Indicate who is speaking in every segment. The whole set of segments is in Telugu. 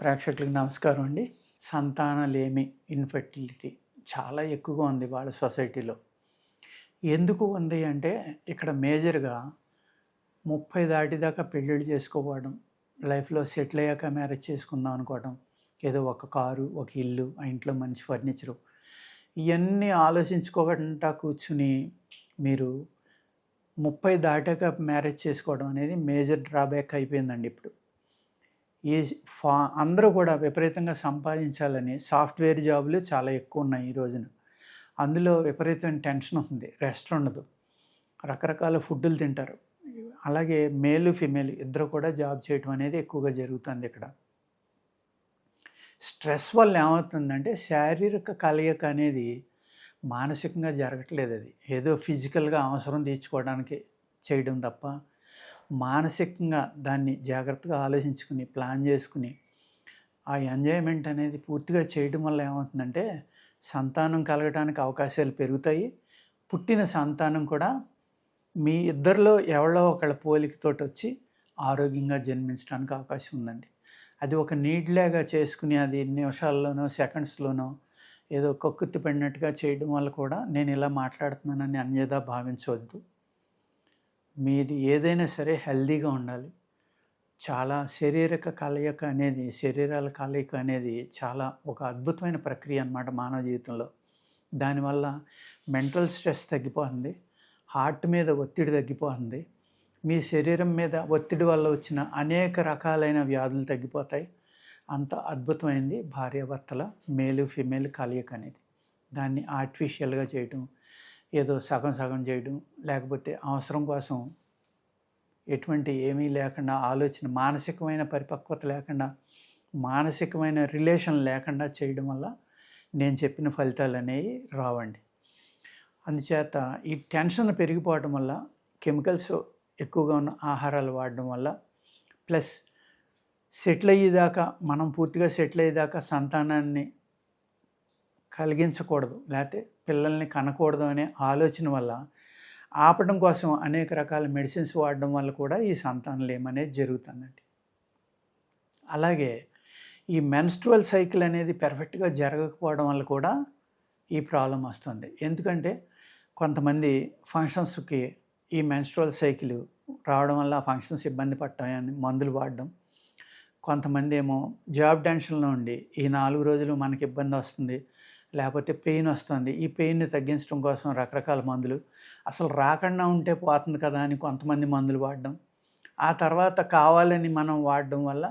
Speaker 1: ప్రేక్షకులకు నమస్కారం అండి. సంతానలేమి ఇన్ఫర్టిలిటీ చాలా ఎక్కువగా ఉంది వాళ్ళ సొసైటీలో. ఎందుకు ఉంది అంటే ఇక్కడ మేజర్గా ముప్పై దాటిదాకా పెళ్ళిళ్ళు చేసుకోవడం లైఫ్లో సెటిల్ అయ్యాక మ్యారేజ్ చేసుకుందాం అనుకోవడం ఏదో ఒక కారు ఒక ఇల్లు ఆ ఇంట్లో మంచి ఫర్నిచరు ఇవన్నీ ఆలోచించుకోకుండా కూర్చుని మీరు ముప్పై దాటాక మ్యారేజ్ చేసుకోవడం అనేది మేజర్ డ్రాబ్యాక్ అయిపోయిందండి ఇప్పుడు. ఈ ఫా అందరూ కూడా విపరీతంగా సంపాదించాలని సాఫ్ట్వేర్ జాబులు చాలా ఎక్కువ ఉన్నాయి ఈ రోజున. అందులో విపరీతమైన టెన్షన్ ఉంది రెస్ట్ ఉండదు. రకరకాల ఫుడ్లు తింటారు. అలాగే మేలు ఫిమేల్ ఇద్దరు కూడా జాబ్ చేయటం అనేది ఎక్కువగా జరుగుతుంది ఇక్కడ. స్ట్రెస్ వల్ల ఏమవుతుందంటే శారీరక కలయిక అనేది మానసికంగా జరగట్లేదు అది. ఏదో ఫిజికల్గా అవసరం తీర్చుకోవడానికి చేయడం తప్ప మానసికంగా దాన్ని జాగ్రత్తగా ఆలోచించుకుని ప్లాన్ చేసుకుని ఆ ఎంజాయ్మెంట్ అనేది పూర్తిగా చేయడం వల్ల ఏమవుతుందంటే సంతానం కలగడానికి అవకాశాలు పెరుగుతాయి. పుట్టిన సంతానం కూడా మీ ఇద్దరిలో ఎవరో ఒకళ్ళ పోలికతోటి వచ్చి ఆరోగ్యంగా జన్మించడానికి అవకాశం ఉందండి. అది ఒక నీడ్లాగా చేసుకుని అది నిమిషాల్లోనో సెకండ్స్లోనో ఏదో కక్కుత్తి పడినట్టుగా చేయడం వల్ల కూడా నేను ఇలా మాట్లాడుతున్నానని అన్యదా భావించవద్దు. మీది ఏదైనా సరే హెల్దీగా ఉండాలి. చాలా శారీరక కలయిక అనేది శరీరాల కలయిక అనేది చాలా ఒక అద్భుతమైన ప్రక్రియ అన్నమాట మానవ జీవితంలో. దానివల్ల మెంటల్ స్ట్రెస్ తగ్గిపోతుంది హార్ట్ మీద ఒత్తిడి తగ్గిపోతుంది మీ శరీరం మీద ఒత్తిడి వల్ల వచ్చిన అనేక రకాలైన వ్యాధులు తగ్గిపోతాయి. అంత అద్భుతమైంది భార్యాభర్తల మేలు ఫిమేల్ కలయిక అనేది. దాన్ని ఆర్టిఫిషియల్గా చేయటం ఏదో సగం సగం చేయడం లేకపోతే అవసరం కోసం ఎటువంటి ఏమీ లేకుండా ఆలోచన మానసికమైన పరిపక్వత లేకుండా మానసికమైన రిలేషన్ లేకుండా చేయడం వల్ల నేను చెప్పిన ఫలితాలు అనేవి రావండి. అందుచేత ఈ టెన్షన్ పెరిగిపోవడం వల్ల కెమికల్స్ ఎక్కువగా ఉన్న ఆహారాలు వాడడం వల్ల ప్లస్ సెటిల్ అయ్యేదాకా మనం పూర్తిగా సెటిల్ అయ్యేదాకా సంతానాన్ని కలిగించకూడదు. లేకపోతే పిల్లల్ని కనకూడదు అనే ఆలోచన వల్ల ఆపడం కోసం అనేక రకాల మెడిసిన్స్ వాడడం వల్ల కూడా ఈ సంతానం అనేది జరుగుతుందండి. అలాగే ఈ మెన్స్ట్రువల్ సైకిల్ అనేది పెర్ఫెక్ట్గా జరగకపోవడం వల్ల కూడా ఈ ప్రాబ్లం వస్తుంది. ఎందుకంటే కొంతమంది ఫంక్షన్స్కి ఈ మెన్స్ట్రువల్ సైకిల్ రావడం వల్ల ఆ ఫంక్షన్స్ ఇబ్బంది పడటం మందులు వాడడం కొంతమంది ఏమో జాబ్ టెన్షన్లో ఉండి ఈ నాలుగు రోజులు మనకి ఇబ్బంది వస్తుంది లేకపోతే పెయిన్ వస్తుంది. ఈ పెయిన్ని తగ్గించడం కోసం రకరకాల మందులు. అసలు రాకుండా ఉంటే పోతుంది కదా అని కొంతమంది మందులు వాడడం. ఆ తర్వాత కావాలని మనం వాడడం వల్ల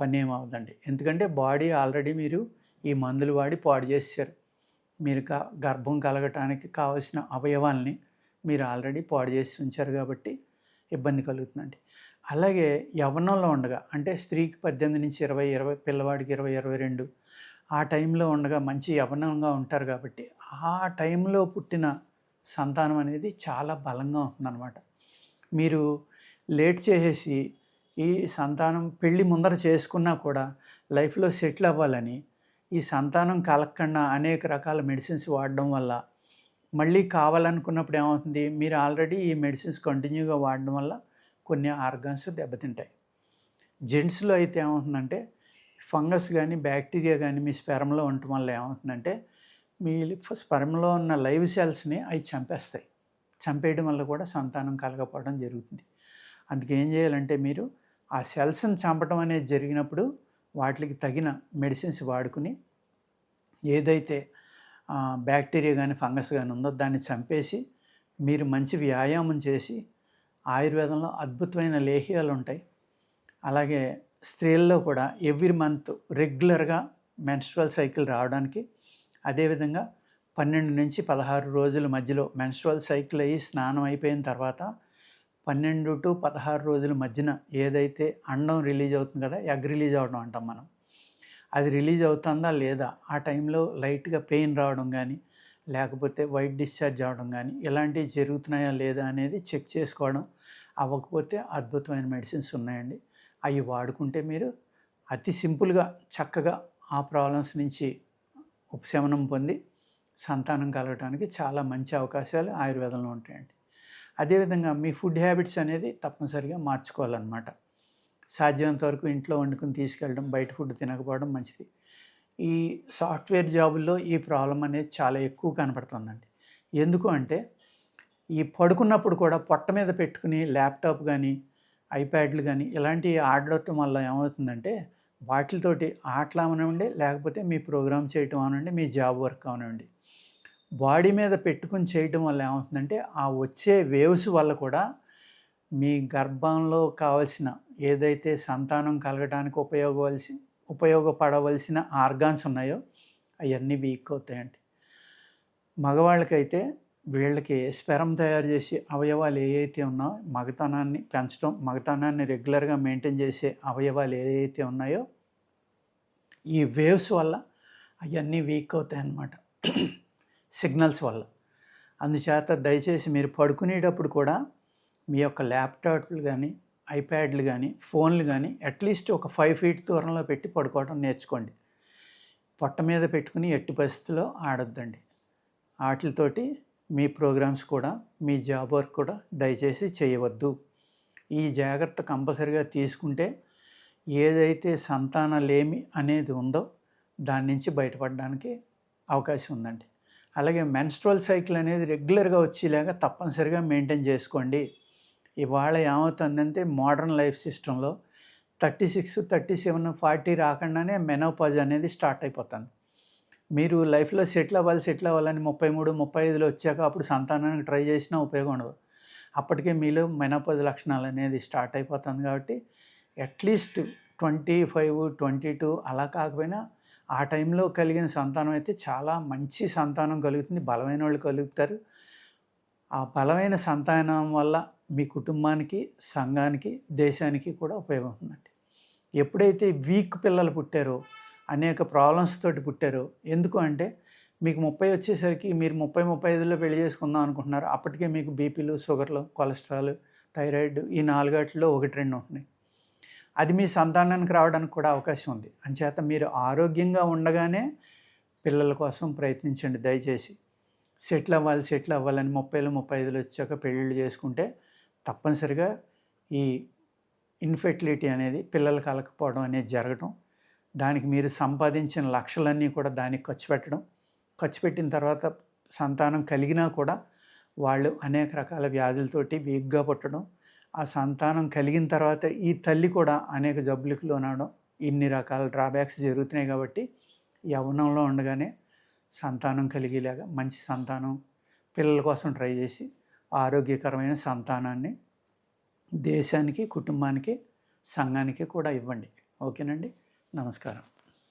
Speaker 1: పని ఏమవుదండి ఎందుకంటే బాడీ ఆల్రెడీ మీరు ఈ మందులు వాడి పాడు చేశారు మీరు కా గర్భం కలగటానికి కావలసిన అవయవాల్ని మీరు ఆల్రెడీ పాడు చేసి ఉంచారు కాబట్టి ఇబ్బంది కలుగుతుందండి. అలాగే యవ్వనంలో ఉండగా అంటే స్త్రీకి పద్దెనిమిది నుంచి ఇరవై ఇరవై పిల్లవాడికి ఇరవై ఇరవై రెండు ఆ టైంలో ఉండగా మంచి యవనంగా ఉంటారు కాబట్టి ఆ టైంలో పుట్టిన సంతానం అనేది చాలా బలంగా ఉంటుందన్నమాట. మీరు లేట్ చేసేసి ఈ సంతానం పెళ్ళి ముందర చేసుకున్నా కూడా లైఫ్లో సెటిల్ అవ్వాలని ఈ సంతానం కలగకుండా అనేక రకాల మెడిసిన్స్ వాడడం వల్ల మళ్ళీ కావాలనుకున్నప్పుడు ఏమవుతుంది? మీరు ఆల్రెడీ ఈ మెడిసిన్స్ కంటిన్యూగా వాడడం వల్ల కొన్ని ఆర్గన్స్ దెబ్బతింటాయి. జెంట్స్లో అయితే ఏమవుతుందంటే ఫంగస్ కానీ బ్యాక్టీరియా కానీ మీ స్పెరంలో ఉండటం వల్ల ఏమవుతుందంటే మీ స్పెరంలో ఉన్న లైవ్ సెల్స్ని అవి చంపేస్తాయి. చంపేయడం వల్ల కూడా సంతానం కలగపోవడం జరుగుతుంది. అందుకే ఏం చేయాలంటే మీరు ఆ సెల్స్ని చంపడం అనేది జరిగినప్పుడు వాటికి తగిన మెడిసిన్స్ వాడుకుని ఏదైతే బ్యాక్టీరియా కానీ ఫంగస్ కానీ ఉందో దాన్ని చంపేసి మీరు మంచి వ్యాయామం చేసి ఆయుర్వేదంలో అద్భుతమైన లేహ్యాలు ఉంటాయి అలాగే స్త్రీల్లో కూడా ఎవ్రీ మంత్ రెగ్యులర్గా మెన్స్ట్రల్ సైకిల్ రావడానికి అదేవిధంగా పన్నెండు నుంచి పదహారు రోజుల మధ్యలో మెన్స్ట్రల్ సైకిల్ అయ్యి స్నానం అయిపోయిన తర్వాత పన్నెండు టు పదహారు రోజుల మధ్యన ఏదైతే అండం రిలీజ్ అవుతుంది కదా ఎగ్ రిలీజ్ అవడం అంటాం మనం. అది రిలీజ్ అవుతుందా లేదా ఆ టైంలో లైట్గా పెయిన్ రావడం కానీ లేకపోతే వైట్ డిశ్చార్జ్ అవడం కానీ ఇలాంటివి జరుగుతున్నాయా లేదా అనేది చెక్ చేసుకోవడం అవ్వకపోతే అద్భుతమైన మెడిసిన్స్ ఉన్నాయండి. అవి వాడుకుంటే మీరు అతి సింపుల్గా చక్కగా ఆ ప్రాబ్లమ్స్ నుంచి ఉపశమనం పొంది సంతానం కలగడానికి చాలా మంచి అవకాశాలు ఆయుర్వేదంలో ఉంటాయండి. అదేవిధంగా మీ ఫుడ్ హ్యాబిట్స్ అనేది తప్పనిసరిగా మార్చుకోవాలన్నమాట. సాధ్యమైనంత వరకు ఇంట్లో వండుకుని తీసుకెళ్ళడం బయట ఫుడ్ తినకపోవడం మంచిది. ఈ సాఫ్ట్వేర్ జాబుల్లో ఈ ప్రాబ్లం అనేది చాలా ఎక్కువ కనపడుతుందండి. ఎందుకు అంటే ఈ పడుకున్నప్పుడు కూడా పొట్ట మీద పెట్టుకుని ల్యాప్టాప్ కానీ ఐప్యాడ్లు కానీ ఇలాంటివి ఆడటం వల్ల ఏమవుతుందంటే వాటితోటి ఆటలు అవనండి లేకపోతే మీ ప్రోగ్రామ్ చేయటం అవనండి మీ జాబ్ వర్క్ అవనండి బాడీ మీద పెట్టుకుని చేయటం వల్ల ఏమవుతుందంటే ఆ వచ్చే వేవ్స్ వల్ల కూడా మీ గర్భంలో కావలసిన ఏదైతే సంతానం కలగడానికి ఉపయోగవలసి ఉపయోగపడవలసిన ఆర్గాన్స్ ఉన్నాయో అవన్నీ వీక్ అవుతాయండి. మగవాళ్ళకైతే వీళ్ళకి స్పెరం తయారు చేసి అవయవాలు ఏవైతే ఉన్నాయో మగతనాన్ని పెంచడం మగతనాన్ని రెగ్యులర్గా మెయింటైన్ చేసే అవయవాలు ఏవైతే ఉన్నాయో ఈ వేవ్స్ వల్ల అవన్నీ వీక్ అవుతాయి అన్నమాట. సిగ్నల్స్ వల్ల. అందుచేత దయచేసి మీరు పడుకునేటప్పుడు కూడా మీ యొక్క ల్యాప్టాప్లు కానీ ఐప్యాడ్లు కానీ ఫోన్లు కానీ అట్లీస్ట్ ఒక ఫైవ్ ఫీట్ దూరంలో పెట్టి పడుకోవడం నేర్చుకోండి. పొట్ట మీద పెట్టుకుని ఎట్టి పరిస్థితుల్లో ఆడొద్దండి. వాటితోటి మీ ప్రోగ్రామ్స్ కూడా మీ జాబ్ వర్క్ కూడా దయచేసి చేయవద్దు. ఈ జాగ్రత్త కంపల్సరిగా తీసుకుంటే ఏదైతే సంతానలేమి అనేది ఉందో దాని నుంచి బయటపడడానికి అవకాశం ఉందండి. అలాగే మెన్స్ట్రల్ సైకిల్ అనేది రెగ్యులర్గా వచ్చేలాగా తప్పనిసరిగా మెయింటైన్ చేసుకోండి. ఇవాళ ఏమవుతుందంటే మోడర్న్ లైఫ్ సిస్టంలో thirty six thirty seven forty రాకుండానే మెనోపాజ్ అనేది స్టార్ట్ అయిపోతుంది. మీరు లైఫ్లో సెటిల్ అవ్వాలి సెటిల్ అవ్వాలని ముప్పై మూడు ముప్పై ఐదులో వచ్చాక అప్పుడు సంతానానికి ట్రై చేసినా ఉపయోగం ఉండదు. అప్పటికే మీలో మెనోపాజ్ లక్షణాలు అనేది స్టార్ట్ అయిపోతుంది కాబట్టి at least twenty five twenty two అలా కాకపోయినా ఆ టైంలో కలిగిన సంతానం అయితే చాలా మంచి సంతానం కలుగుతుంది. బలమైన వాళ్ళు కలుగుతారు. ఆ బలమైన సంతానం వల్ల మీ కుటుంబానికి సంఘానికి దేశానికి కూడా ఉపయోగం ఉందండి. ఎప్పుడైతే వీక్ పిల్లలు పుట్టారో అనేక ప్రాబ్లమ్స్ తోటి పుట్టారు. ఎందుకు అంటే మీకు ముప్పై వచ్చేసరికి మీరు ముప్పై ముప్పై ఐదులో పెళ్ళి చేసుకుందాం అనుకుంటున్నారు. అప్పటికే మీకు బీపీలు షుగర్లు కొలెస్ట్రాల్ థైరాయిడ్ ఈ నాలుగాటిలో ఒకటి రెండు ఉంటున్నాయి. అది మీ సంతానానికి రావడానికి కూడా అవకాశం ఉంది. అంచేత మీరు ఆరోగ్యంగా ఉండగానే పిల్లల కోసం ప్రయత్నించండి. దయచేసి సెటిల్ అవ్వాలి సెటిల్ అవ్వాలని ముప్పైలో ముప్పై ఐదులు వచ్చాక పెళ్ళిళ్ళు చేసుకుంటే తప్పనిసరిగా ఈ ఇన్ఫెర్టిలిటీ అనేది పిల్లలు కలకపోవడం అనేది జరగటం దానికి మీరు సంపాదించిన లక్షలన్నీ కూడా దానికి ఖర్చు పెట్టడం. ఖర్చు పెట్టిన తర్వాత సంతానం కలిగినా కూడా వాళ్ళు అనేక రకాల వ్యాధులతోటి వీక్గా పుట్టడం. ఆ సంతానం కలిగిన తర్వాత ఈ తల్లి కూడా అనేక జబ్బులకు లోనవడం. ఇన్ని రకాల డ్రాబ్యాక్స్ జరుగుతున్నాయి కాబట్టి యవ్వనంలో ఉండగానే సంతానం కలిగేలాగా మంచి సంతానం పిల్లల కోసం ట్రై చేసి ఆరోగ్యకరమైన సంతానాన్ని దేశానికి కుటుంబానికి సంఘానికి కూడా ఇవ్వండి. ఓకేనండి? నమస్కారం